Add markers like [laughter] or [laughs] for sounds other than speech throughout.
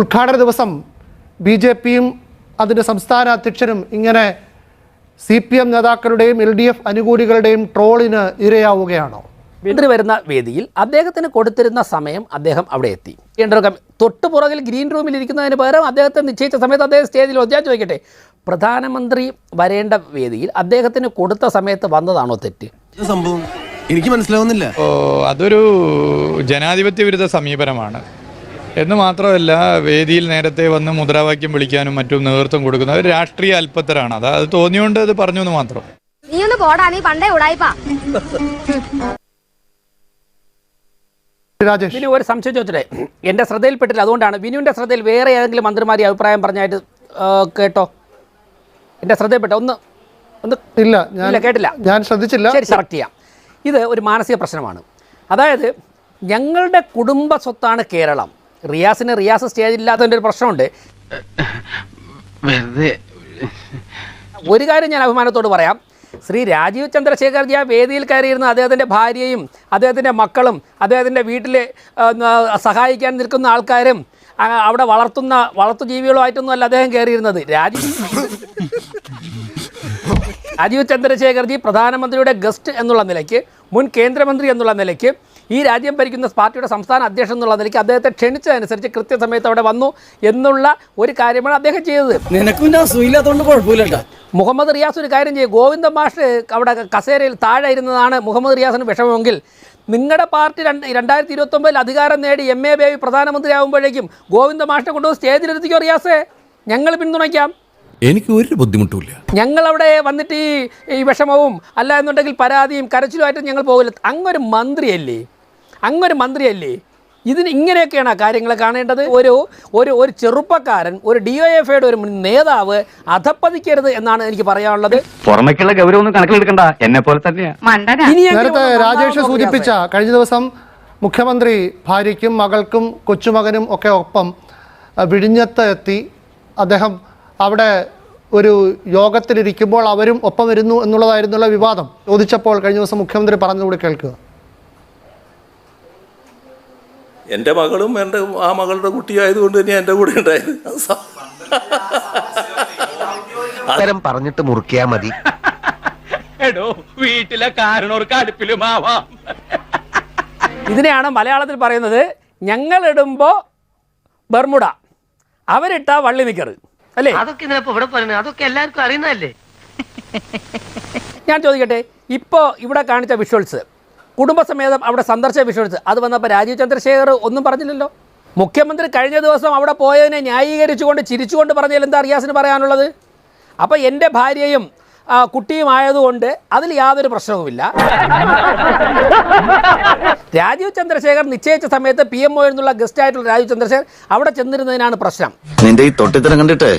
ഉദ്ഘാടന ദിവസം B J പിയും അതിന്റെ സംസ്ഥാന അധ്യക്ഷനും ഇങ്ങനെ സി പി എം നേതാക്കളുടെയും എൽ ഡി എഫ് അനുകൂലികളുടെയും ട്രോളിന് ഇരയാവുകയാണോ? മന്ത്രി വരുന്ന വേദിയിൽ അദ്ദേഹത്തിന് കൊടുത്തിരുന്ന സമയം അദ്ദേഹം അവിടെ എത്തി. തൊട്ട് പുറകിൽ ഗ്രീൻ റൂമിൽ ഇരിക്കുന്നതിന് പകരം അദ്ദേഹത്തെ നിശ്ചയിച്ച സമയത്ത് അദ്ദേഹം സ്റ്റേജിൽ. ഞാൻ ചോദിക്കട്ടെ പ്രധാനമന്ത്രി വരേണ്ട വേദിയിൽ അദ്ദേഹത്തിന് കൊടുത്ത സമയത്ത് വന്നതാണോ തെറ്റ്? സംഭവം. എനിക്ക് മനസ്സിലാവുന്നില്ല. ഓ, അതൊരു ജനാധിപത്യ വിരുദ്ധ സമീപനമാണ്. എന്ന് മാത്രമല്ല വേദിയിൽ നേരത്തെ വന്ന് മുദ്രാവാക്യം വിളിക്കാനും മറ്റും നേതൃത്വം കൊടുക്കുന്ന ഒരു രാഷ്ട്രീയ അല്പത്തരാണ് അത് അത് തോന്നിയോണ്ട് അത് പറഞ്ഞു എന്ന് മാത്രം. നീ ഒന്ന് പോടാ നീ പണ്ടേ ഉടായിപ്പാ. രാജേഷ്. വിനു ഒരു സംശയം ചോദിച്ചേ എന്റെ ശ്രദ്ധയിൽപ്പെട്ടില്ല അതുകൊണ്ടാണ് വിനുവിന്റെ ശ്രദ്ധയിൽ വേറെ ഏതെങ്കിലും മന്ത്രിമാരി അഭിപ്രായം പറഞ്ഞായിട്ട് കേട്ടോ? എന്റെ ശ്രദ്ധയിൽപ്പെട്ട? ഒന്ന് ഒന്ന് ഇല്ല ഞാൻ ഇല്ല, കേട്ടില്ല. ഞാൻ ശ്രദ്ധിച്ചില്ല. ശരി സെലക്ട് ചെയ്യാം. ഇത് ഒരു മാനസിക പ്രശ്നമാണ്. അതായത് ഞങ്ങളുടെ കുടുംബ സ്വത്താണ് കേരളം. റിയാസിന് റിയാസ് സ്റ്റേജ് ഇല്ലാത്തതിന്റെ ഒരു പ്രശ്നമുണ്ട്. വെറുതെ. ഒരു കാര്യം ഞാൻ അഭിമാനത്തോട് പറയാം. ശ്രീ രാജീവ് ചന്ദ്രശേഖർജി ആ വേദിയിൽ കയറിയിരുന്ന അദ്ദേഹത്തിന്റെ ഭാര്യയും അദ്ദേഹത്തിന്റെ മക്കളും അദ്ദേഹത്തിന്റെ വീട്ടിൽ സഹായിക്കാൻ നിൽക്കുന്ന ആൾക്കാരും അവിടെ വളർത്തുന്ന വളർത്തു ജീവികളുമായിട്ടൊന്നും അല്ല അദ്ദേഹം കയറിയിരുന്നത്. രാജീവ് രാജീവ് ചന്ദ്രശേഖർജി പ്രധാനമന്ത്രിയുടെ ഗസ്റ്റ് എന്നുള്ള നിലയ്ക്ക് മുൻ കേന്ദ്രമന്ത്രി എന്നുള്ള നിലയ്ക്ക് ഈ രാജ്യം ഭരിക്കുന്ന പാർട്ടിയുടെ സംസ്ഥാന അധ്യക്ഷൻ എന്നുള്ള നിലയ്ക്ക് അദ്ദേഹത്തെ ക്ഷണിച്ചതനുസരിച്ച് കൃത്യസമയത്ത് അവിടെ വന്നു എന്നുള്ള ഒരു കാര്യമാണ് അദ്ദേഹം ചെയ്തത്. നിനക്കും മുഹമ്മദ് റിയാസ് ഒരു കാര്യം ചെയ്യും. ഗോവിന്ദ മാഷ് അവിടെ കസേരയിൽ താഴെ ഇരുന്നതാണ് മുഹമ്മദ് റിയാസിന് വിഷമമെങ്കിൽ. നിങ്ങളുടെ പാർട്ടി രണ്ട് രണ്ടായിരത്തി ഇരുപത്തൊമ്പതിൽ അധികാരം നേടി എം എ ബേബി പ്രധാനമന്ത്രിയാകുമ്പോഴേക്കും ഗോവിന്ദ മാഷിനെ കൊണ്ടുപോയി സ്റ്റേജിലെത്തിക്കോ റിയാസേ? ഞങ്ങൾ പിന്തുണയ്ക്കാം. എനിക്ക് ഒരു ബുദ്ധിമുട്ടുമില്ല. ഞങ്ങളവിടെ വന്നിട്ട് ഈ ഈ വിഷമവും അല്ല എന്നുണ്ടെങ്കിൽ പരാതിയും കരച്ചിലുമായിട്ട് ഞങ്ങൾ പോകില്ല. അങ്ങൊരു മന്ത്രിയല്ലേ? അങ്ങൊരു മന്ത്രിയല്ലേ? ഇതിന് ഇങ്ങനെയൊക്കെയാണ് ആ കാര്യങ്ങൾ കാണേണ്ടത്. ഒരു ഒരു ഒരു ചെറുപ്പക്കാരൻ ഒരു ഡി ഒ എഫ് ഐയുടെ ഒരു നേതാവ് അധപ്പതിക്കരുത് എന്നാണ് എനിക്ക് പറയാനുള്ളത്. പുറമേക്കുള്ള ഗൗരവൊന്നും കണക്കിലെടുക്കണ്ട. എന്നെ പോലെ നേരത്തെ രാജേഷ് സൂചിപ്പിച്ച കഴിഞ്ഞ ദിവസം മുഖ്യമന്ത്രി ഭാര്യയ്ക്കും മകൾക്കും കൊച്ചുമകനും ഒക്കെ ഒപ്പം വിഴിഞ്ഞത്ത് എത്തി. അദ്ദേഹം അവിടെ ഒരു യോഗത്തിലിരിക്കുമ്പോൾ അവരും ഒപ്പം വരുന്നു എന്നുള്ളതായിരുന്നുള്ള വിവാദം. ചോദിച്ചപ്പോൾ കഴിഞ്ഞ ദിവസം മുഖ്യമന്ത്രി പറഞ്ഞുകൂടി കേൾക്കുക. എന്റെ മകളും എന്റെ ആ മകളുടെ കുട്ടിയായതുകൊണ്ട് തന്നെ എന്റെ കൂടെ ഉണ്ടായത്. അത്തരം പറഞ്ഞിട്ട് മുറുക്കിയാ മതി. എടോ വീട്ടിലെ കാരണവർക്ക് അടുപ്പിലുമാവാം ഇതിനെയാണ് മലയാളത്തിൽ പറയുന്നത് ഞങ്ങൾ ഇടുമ്പോ ബർമുട അവരിട്ട വള്ളി നിക്കറ് അല്ലേ? അതൊക്കെ ഇവിടെ പറയുന്നത് അതൊക്കെ എല്ലാവർക്കും അറിയുന്നതല്ലേ? ഞാൻ ചോദിക്കട്ടെ ഇപ്പോ ഇവിടെ കാണിച്ച വിഷ്വൽസ് കുടുംബസമേതം അവിടെ സന്ദർശനം വിഷ്വൽസ് അത് വന്നപ്പോൾ രാജീവ് ചന്ദ്രശേഖർ ഒന്നും പറഞ്ഞില്ലല്ലോ. മുഖ്യമന്ത്രി കഴിഞ്ഞ ദിവസം അവിടെ പോയതിനെ ന്യായീകരിച്ചുകൊണ്ട് ചിരിച്ചുകൊണ്ട് പറഞ്ഞതിൽ എന്താ റിയാസിന് പറയാനുള്ളത്? അപ്പോൾ എന്റെ ഭാര്യയും കുട്ടിയും ആയതുകൊണ്ട് അതിൽ യാതൊരു പ്രശ്നവുമില്ല. രാജീവ് ചന്ദ്രശേഖർ നിശ്ചയിച്ച സമയത്ത് പി എം ഒ എന്നുള്ള ഗസ്റ്റ് ആയിട്ടുള്ള രാജീവ് ചന്ദ്രശേഖർ അവിടെ ചെന്നിരുന്നതിനാണ് പ്രശ്നം. നിന്റെ ഈ തൊട്ടിത്തരം കണ്ടിട്ട്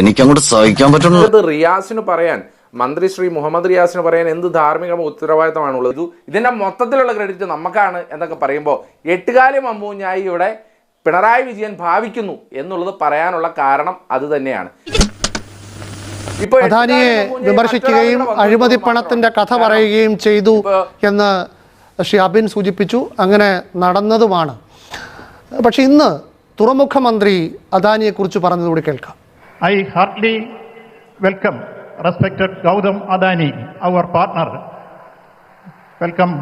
എനിക്കങ്ങോട്ട് സഹിക്കാൻ പറ്റുന്നു ഇത് റിയാസിന് പറയാൻ മന്ത്രി ശ്രീ മുഹമ്മദ് റിയാസിന് പറയാൻ എന്ത് ധാർമ്മിക ഉത്തരവാദിത്തമാണുള്ളത്? ഇത് ഇതിന്റെ മൊത്തത്തിലുള്ള ക്രെഡിറ്റ് നമുക്കാണ് എന്നൊക്കെ പറയുമ്പോൾ എട്ടുകാലി മമ്മൂഞ്ഞായി ഇവിടെ പിണറായി വിജയൻ ഭാവിക്കുന്നു എന്നുള്ളത് പറയാനുള്ള കാരണം അത് തന്നെയാണ്. ഇപ്പൊ അദാനിയെ വിമർശിക്കുകയും അഴിമതി പണത്തിന്റെ കഥ പറയുകയും ചെയ്തു എന്ന് ശ്രീ അബിൻ സൂചിപ്പിച്ചു. അങ്ങനെ നടന്നതുമാണ്. പക്ഷെ ഇന്ന് തുറമുഖ മന്ത്രി അദാനിയെക്കുറിച്ച് പറഞ്ഞതുകൂടി കേൾക്കാം. I heartily welcome respected Gautam Adani, our partner. Welcome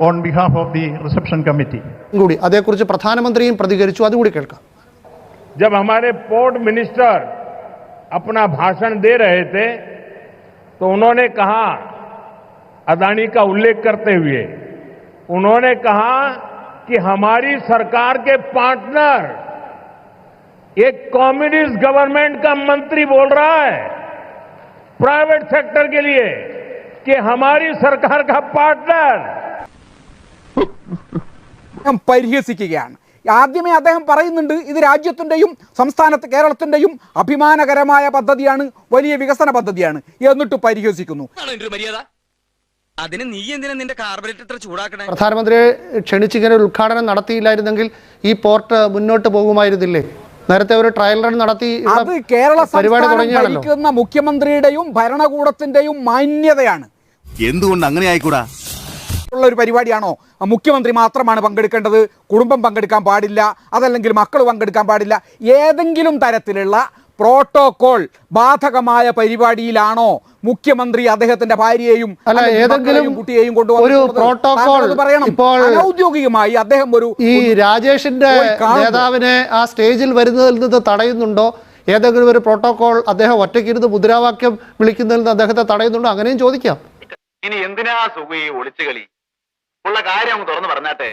on behalf of the reception committee. കൂടി അതേക്കുറിച്ച് പ്രധാനമന്ത്രിയും പ്രതികരിച്ചു അതുകൂടി കേൾക്കാം जब हमारे पोर्ट मिनिस्टर अपना भाषण दे रहे थे तो उन्होंने कहा अदानी का उल्लेख करते हुए उन्होंने कहा कि हमारी सरकार के पार्टनर एक कम्युनिस्ट गवर्नमेंट का मंत्री बोल रहा है प्राइवेट सेक्टर के लिए कि हमारी सरकार का पार्टनर പരിഹസിക്കുകയാണ് ആദ്യമേ അദ്ദേഹം പറയുന്നുണ്ട് ഇത് രാജ്യത്തിൻ്റെയും സംസ്ഥാനത്ത് കേരളത്തിൻ്റെയും അഭിമാനകരമായ പദ്ധതിയാണ് വലിയ വികസന പദ്ധതിയാണ് എന്നിട്ട് പരിഹസിക്കുന്നു മര്യാദ അതിന് നീ എന്തിനാ നിന്റെ കാർബറേറ്റർ ഇത്ര ചൂടാക്കണേ പ്രധാനമന്ത്രിയെ ക്ഷണിച്ചിങ്ങനെ ഒരു ഉദ്ഘാടനം നടത്തിയില്ലായിരുന്നെങ്കിൽ ഈ പോർട്ട് മുന്നോട്ട് പോകുമായിരുന്നില്ലേ നേരത്തെ ഒരു ട്രയൽ റൺ നടത്തി അത് കേരള ഭരിക്കുന്ന മുഖ്യമന്ത്രിയുടെയും ഭരണകൂടത്തിന്റെയും മാന്യതയാണ്. എന്തുകൊണ്ട് അങ്ങനെ ആയിക്കൂടാ? ഉള്ള ഒരു പരിപാടിയാണോ? മുഖ്യമന്ത്രി മാത്രമാണ് പങ്കെടുക്കേണ്ടത് കുടുംബം പങ്കെടുക്കാൻ പാടില്ല അതല്ലെങ്കിൽ മക്കൾ പങ്കെടുക്കാൻ പാടില്ല ഏതെങ്കിലും തരത്തിലുള്ള പ്രോട്ടോകോൾ ബാധകമായ പരിപാടിയിലാണോ മുഖ്യമന്ത്രി അദ്ദേഹത്തിന്റെ ഭാര്യയെയും അല്ലെങ്കിൽ ഏതെങ്കിലും കുട്ടിയെയും പറയണം. ഇപ്പോൾ ഔദ്യോഗികമായി അദ്ദേഹം ഒരു ഈ രാജേഷിന്റെ നേതാവിനെ ആ സ്റ്റേജിൽ വരുന്നതിൽ നിന്ന് തടയുന്നുണ്ടോ? ഏതെങ്കിലും ഒരു പ്രോട്ടോകോൾ അദ്ദേഹം ഒറ്റയ്ക്കിരുന്ന് മുദ്രാവാക്യം വിളിക്കുന്നതിൽ നിന്ന് അദ്ദേഹത്തെ തടയുന്നുണ്ടോ? അങ്ങനെയും ചോദിക്കാം. ഇനി എന്തിനാ സുഖി ഈ ഒളിച്ചു കളി ഉള്ള കാര്യം തുറന്നു പറഞ്ഞാട്ടെ.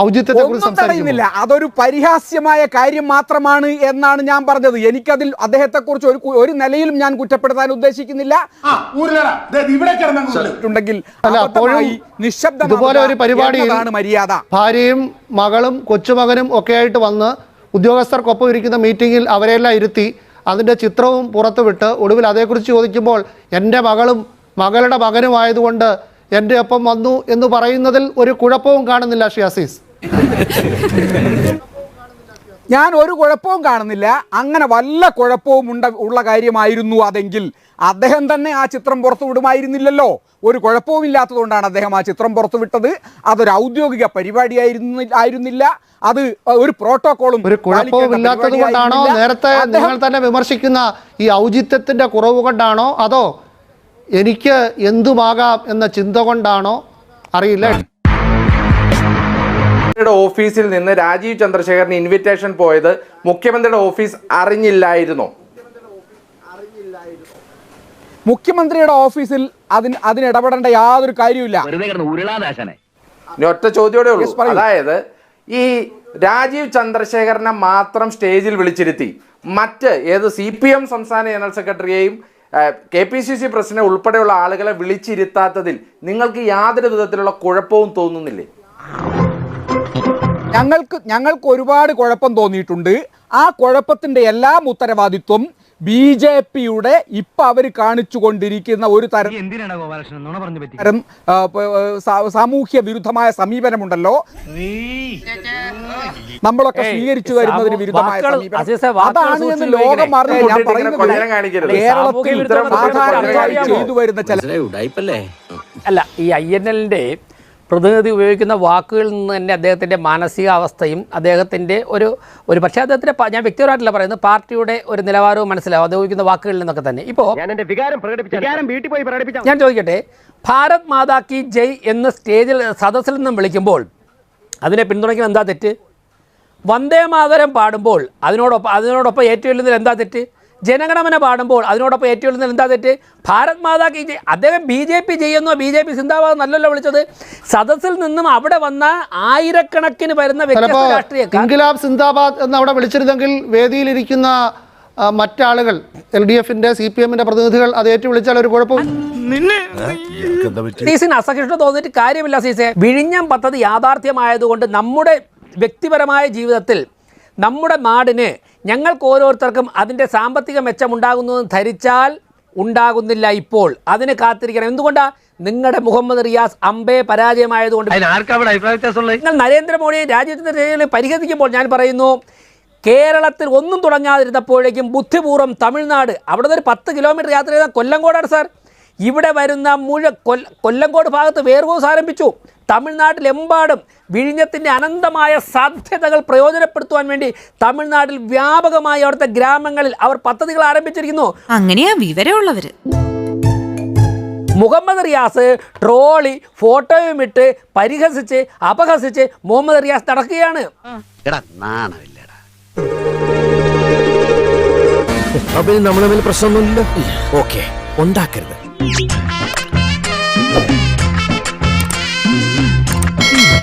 ഔചിത്യത്തെ ഒന്നും തടയുന്നില്ല. അതൊരു പരിഹാസ്യമായ കാര്യം മാത്രമാണ് എന്നാണ് ഞാൻ പറഞ്ഞത്. എനിക്കതിൽ അദ്ദേഹത്തെ കുറിച്ച് ഒരു ഒരു നിലയിലും ഞാൻ കുറ്റപ്പെടുത്താൻ ഉദ്ദേശിക്കുന്നില്ല. ഉണ്ടെങ്കിൽ ഇതുപോലെ ഒരു പരിപാടി മര്യാദ. ഭാര്യയും മകളും കൊച്ചുമകനും ഒക്കെ ആയിട്ട് വന്ന് ഉദ്യോഗസ്ഥർക്കൊപ്പം ഇരിക്കുന്ന മീറ്റിംഗിൽ അവരെല്ലാം ഇരുത്തി അതിന്റെ ചിത്രവും പുറത്തുവിട്ട് ഒടുവിൽ അതേക്കുറിച്ച് ചോദിക്കുമ്പോൾ എന്റെ മകളും മകളുടെ മകനുമായതുകൊണ്ട് എന്റെ ഒപ്പം വന്നു എന്ന് പറയുന്നതിൽ ഒരു കുഴപ്പവും കാണുന്നില്ല ഷിയാസീസ് [laughs] ഞാൻ ഒരു കുഴപ്പവും കാണുന്നില്ല. അങ്ങനെ വല്ല കുഴപ്പവും ഉണ്ട ഉള്ള കാര്യമായിരുന്നു അതെങ്കിൽ അദ്ദേഹം തന്നെ ആ ചിത്രം പുറത്തു വിടുമായിരുന്നില്ലല്ലോ. ഒരു കുഴപ്പവും ഇല്ലാത്തതുകൊണ്ടാണ് അദ്ദേഹം ആ ചിത്രം പുറത്തു വിട്ടത്. അതൊരു ഔദ്യോഗിക പരിപാടിയായിരുന്നു ആയിരുന്നില്ല. അത് ഒരു പ്രോട്ടോകോളും ഒരു കുഴപ്പവും ഇല്ലാത്തത് കൊണ്ടാണോ? നേരത്തെ നിങ്ങൾ തന്നെ വിമർശിക്കുന്ന ഈ ഔചിത്യത്തിന്റെ കുറവ് കൊണ്ടാണോ? അതോ എനിക്ക് എന്തുമാകാം എന്ന ചിന്ത കൊണ്ടാണോ? അറിയില്ല. മുഖ്യമന്ത്രിയുടെ ഓഫീസിൽ നിന്ന് രാജീവ് ചന്ദ്രശേഖറിന് ഇൻവിറ്റേഷൻ പോയത് മുഖ്യമന്ത്രിയുടെ ഓഫീസ് അറിഞ്ഞില്ലായിരുന്നു. മുഖ്യമന്ത്രിയുടെ ഓഫീസിൽ അതിന് അതിന് ഇടപെടേണ്ട യാതൊരു കാര്യമില്ല ഒറ്റ ചോദ്യോടെ ഉള്ളൂ. അതായത് ഈ രാജീവ് ചന്ദ്രശേഖരനെ മാത്രം സ്റ്റേജിൽ വിളിച്ചിരുത്തി. മറ്റ് ഏത് സി പി എം സംസ്ഥാന general സെക്രട്ടറിയെയും K P C C president ഉൾപ്പെടെയുള്ള ആളുകളെ വിളിച്ചിരുത്താത്തതിൽ നിങ്ങൾക്ക് യാതൊരു വിധത്തിലുള്ള കുഴപ്പവും തോന്നുന്നില്ലേ? ഞങ്ങൾക്ക് ഞങ്ങൾക്ക് ഒരുപാട് കുഴപ്പം തോന്നിയിട്ടുണ്ട്. ആ കുഴപ്പത്തിന്റെ എല്ലാം ഉത്തരവാദിത്വം ബി ജെ പിയുടെ ഇപ്പൊ അവർ കാണിച്ചു കൊണ്ടിരിക്കുന്ന ഒരു തരം എന്തിനാണ് സാമൂഹ്യ വിരുദ്ധമായ സമീപനമുണ്ടല്ലോ. നമ്മളൊക്കെ സ്വീകരിച്ചു വരുന്നതിന് വിരുദ്ധമായ സമീപനം. അതാണ് എന്ന് ലോകം അറിഞ്ഞു ഞാൻ പറയുന്നത് കേരളത്തിൽ? ചെയ്തു വരുന്ന ചില അല്ല ഈ ഐ എൻ എല്ലിന്റെ പ്രതിനിധി ഉപയോഗിക്കുന്ന വാക്കുകളിൽ നിന്ന് തന്നെ അദ്ദേഹത്തിന്റെ മാനസികാവസ്ഥയും അദ്ദേഹത്തിന്റെ ഒരു ഒരു പക്ഷേ അദ്ദേഹത്തിന്റെ ഞാൻ വ്യക്തിപരമായിട്ടല്ല പറയുന്നത് പാർട്ടിയുടെ ഒരു നിലവാരവും മനസ്സിലാവും അദ്ദേഹം ഉപയോഗിക്കുന്ന വാക്കുകളിൽ നിന്നൊക്കെ തന്നെ. ഇപ്പോൾ ഞാൻ എന്റെ വികാരം പ്രകടിപ്പിച്ച വികാരം വീട്ടിൽ പോയി പ്രകടിപ്പിച്ച ഞാൻ ചോദിക്കട്ടെ ഭാരത് മാതാ കി ജയ് എന്ന് സ്റ്റേജിൽ സദസ്സിൽ നിന്നും വിളിക്കുമ്പോൾ അതിനെ പിന്തുണയ്ക്കുന്ന എന്താ തെറ്റ്? വന്ദേ മാതരം പാടുമ്പോൾ അതിനോടൊപ്പം അതിനോടൊപ്പം ഏറ്റുചൊല്ലുന്നതിൽ എന്താ തെറ്റ്? ജനഗണമന പാടുമ്പോൾ അതിനോടൊപ്പം ഏറ്റുചൊല്ലുന്നതിൽ എന്താ തെറ്റ്? ഭാരത് മാതാ കി ജയ്. അദ്ദേഹം ബി ജെ പി ചെയ്യുന്നോ? ബി ജെ പി സിന്ദാബാദ് നല്ലല്ലോ വിളിച്ചത്. സദസ്സിൽ നിന്നും അവിടെ വന്ന ആയിരക്കണക്കിന് വരുന്ന ചിലപ്പോൾ രാഷ്ട്രീയക്കാർ സിന്ദാബാദ് എന്ന് അവിടെ വിളിച്ചിരുന്നെങ്കിൽ വേദിയിലിരിക്കുന്ന മറ്റാളുകൾ എൽ ഡി എഫിന്റെ സി പി എമ്മിന്റെ പ്രതിനിധികൾ അത് ഏറ്റു വിളിച്ചാൽ ഒരു കുഴപ്പം സീസിന് അസഹിഷ്ണു തോന്നിയിട്ട് കാര്യമില്ല സീസെ വിഴിഞ്ഞം പദ്ധതി യാഥാർത്ഥ്യമായതുകൊണ്ട് നമ്മുടെ വ്യക്തിപരമായ ജീവിതത്തിൽ നമ്മുടെ നാടിന് ഞങ്ങൾക്ക് ഓരോരുത്തർക്കും അതിന്റെ സാമ്പത്തിക മെച്ചമുണ്ടാകുന്നതെന്ന് ധരിച്ചാൽ ഉണ്ടാകുന്നില്ല ഇപ്പോൾ. അതിന് കാത്തിരിക്കണം. എന്തുകൊണ്ടാ? നിങ്ങളുടെ മുഹമ്മദ് റിയാസ് അമ്പേ പരാജയമായതുകൊണ്ട് നിങ്ങൾ നരേന്ദ്രമോദിയെ രാജ്യത്തിന്റെ പരിഹസിക്കുമ്പോൾ ഞാൻ പറയുന്നു കേരളത്തിൽ ഒന്നും തുടങ്ങാതിരുന്നപ്പോഴേക്കും ബുദ്ധിപൂർവം തമിഴ്നാട് അവിടെ ഒരു പത്ത് കിലോമീറ്റർ യാത്ര ചെയ്താൽ കൊല്ലങ്കോടാണ് സാർ. ഇവിടെ വരുന്ന മുഴ കൊല്ലംകോട് കൊല്ലങ്കോട് ഭാഗത്ത് വേർവോസ് ആരംഭിച്ചു. തമിഴ്നാട്ടിലെമ്പാടും വിഴിഞ്ഞത്തിന്റെ അനന്തമായ സാധ്യതകൾ പ്രയോജനപ്പെടുത്തുവാൻ വേണ്ടി തമിഴ്നാട്ടിൽ വ്യാപകമായി അവിടുത്തെ ഗ്രാമങ്ങളിൽ അവർ പദ്ധതികൾ ആരംഭിച്ചിരിക്കുന്നു. അങ്ങനെയാ വിവരമുള്ളവർ മുഹമ്മദ് റിയാസ് ട്രോളി ഫോട്ടോയും ഇട്ട് പരിഹസിച്ച് അപഹസിച്ച് മുഹമ്മദ് റിയാസ് നടക്കുകയാണ്. അപ്പൊ നമ്മൾ തമ്മിൽ പ്രശ്നമൊന്നുമില്ല? ഓക്കെ. ഉണ്ടാക്കരുത്.